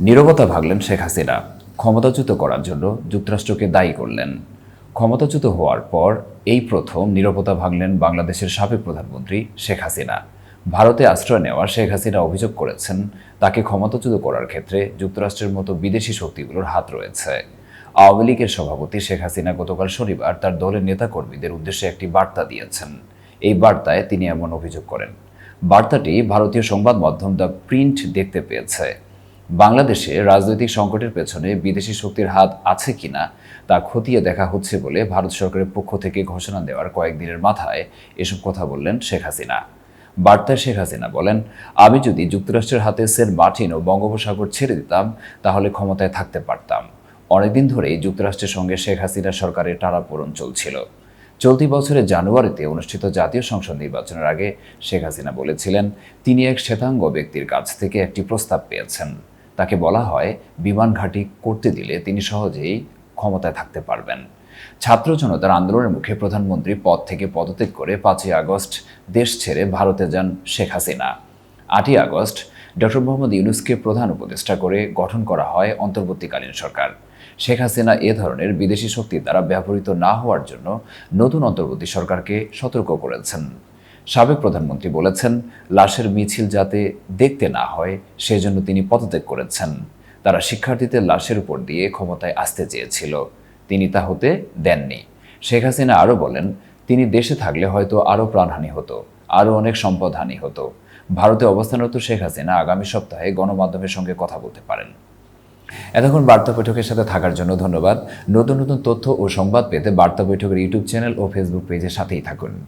নীরবতা ভাগলেন শেখ হাসিনা। ক্ষমতাচ্যুত করার জন্য যুক্তরাষ্ট্রকে দায়ী করলেন। ক্ষমতাচ্যুত হওয়ার পর এই প্রথম নীরবতা ভাঙলেন বাংলাদেশের সাবেক প্রধানমন্ত্রী শেখ হাসিনা। ভারতে আশ্রয় নেওয়া শেখ হাসিনা অভিযোগ করেছেন, তাকে ক্ষমতাচ্যুত করার ক্ষেত্রে যুক্তরাষ্ট্রের মতো বিদেশি শক্তিগুলোর হাত রয়েছে। আওয়ামী লীগের সভাপতি শেখ হাসিনা গতকাল শনিবার তার দলের নেতাকর্মীদের উদ্দেশ্যে একটি বার্তা দিয়েছেন। এই বার্তায় তিনি এমন অভিযোগ করেন। বার্তাটি ভারতীয় সংবাদ মাধ্যম দ্য প্রিন্ট দেখতে পেয়েছে। বাংলাদেশে রাজনৈতিক সংকটের পেছনে বিদেশি শক্তির হাত আছে কিনা তা খতিয়ে দেখা হচ্ছে বলে ভারত সরকারের পক্ষ থেকে ঘোষণা দেওয়ার কয়েকদিনের মাথায় এসব কথা বললেন শেখ হাসিনা। বার্তায় শেখ হাসিনা বলেন, আমি যদি যুক্তরাষ্ট্রের হাতে সেন্ট মার্টিন ও বঙ্গোপসাগর ছেড়ে দিতাম, তাহলে ক্ষমতায় থাকতে পারতাম। অনেকদিন ধরেই যুক্তরাষ্ট্রের সঙ্গে শেখ হাসিনা সরকারের টানাপোড়ন চলছিল। চলতি বছরের জানুয়ারিতে অনুষ্ঠিত জাতীয় সংসদ নির্বাচনের আগে শেখ হাসিনা বলেছিলেন, তিনি এক শ্বেতাঙ্গ ব্যক্তির কাছ থেকে একটি প্রস্তাব পেয়েছেন। তাকে বলা হয়, বিমান ঘাঁটি করতে দিলে তিনি সহজেই ক্ষমতায় থাকতে পারবেন। ছাত্র জনতার আন্দোলনের মুখে প্রধানমন্ত্রী পদ থেকে পদত্যাগ করে পাঁচই আগস্ট দেশ ছেড়ে ভারতে যান শেখ হাসিনা। আটই আগস্ট ডক্টর মোহাম্মদ ইউনুসকে প্রধান উপদেষ্টা করে গঠন করা হয় অন্তর্বর্তীকালীন সরকার। শেখ হাসিনা এ ধরনের বিদেশি শক্তির দ্বারা ব্যবহৃত না হওয়ার জন্য নতুন অন্তর্বর্তী সরকারকে সতর্ক করেছেন। সাবেক প্রধানমন্ত্রী বলেছেন, লাশের মিছিল যাতে দেখতে না হয়, সেজন্য তিনি পদত্যাগ করেছেন। তারা শিক্ষার্থীদের লাশের উপর দিয়ে ক্ষমতায় আসতে চেয়েছিল। তিনি তা হতে দেননি। শেখ হাসিনা আরও বলেন, তিনি দেশে থাকলে হয়তো আরও প্রাণহানি হতো, আরও অনেক সম্পদহানি হতো। ভারতে অবস্থানরত শেখ হাসিনা আগামী সপ্তাহে গণমাধ্যমের সঙ্গে কথা বলতে পারেন। এতক্ষণ বার্তা বৈঠকের সাথে থাকার জন্য ধন্যবাদ। নতুন নতুন তথ্য ও সংবাদ পেতে বার্তা বৈঠকের ইউটিউব চ্যানেল ও ফেসবুক পেজের সাথেই থাকুন।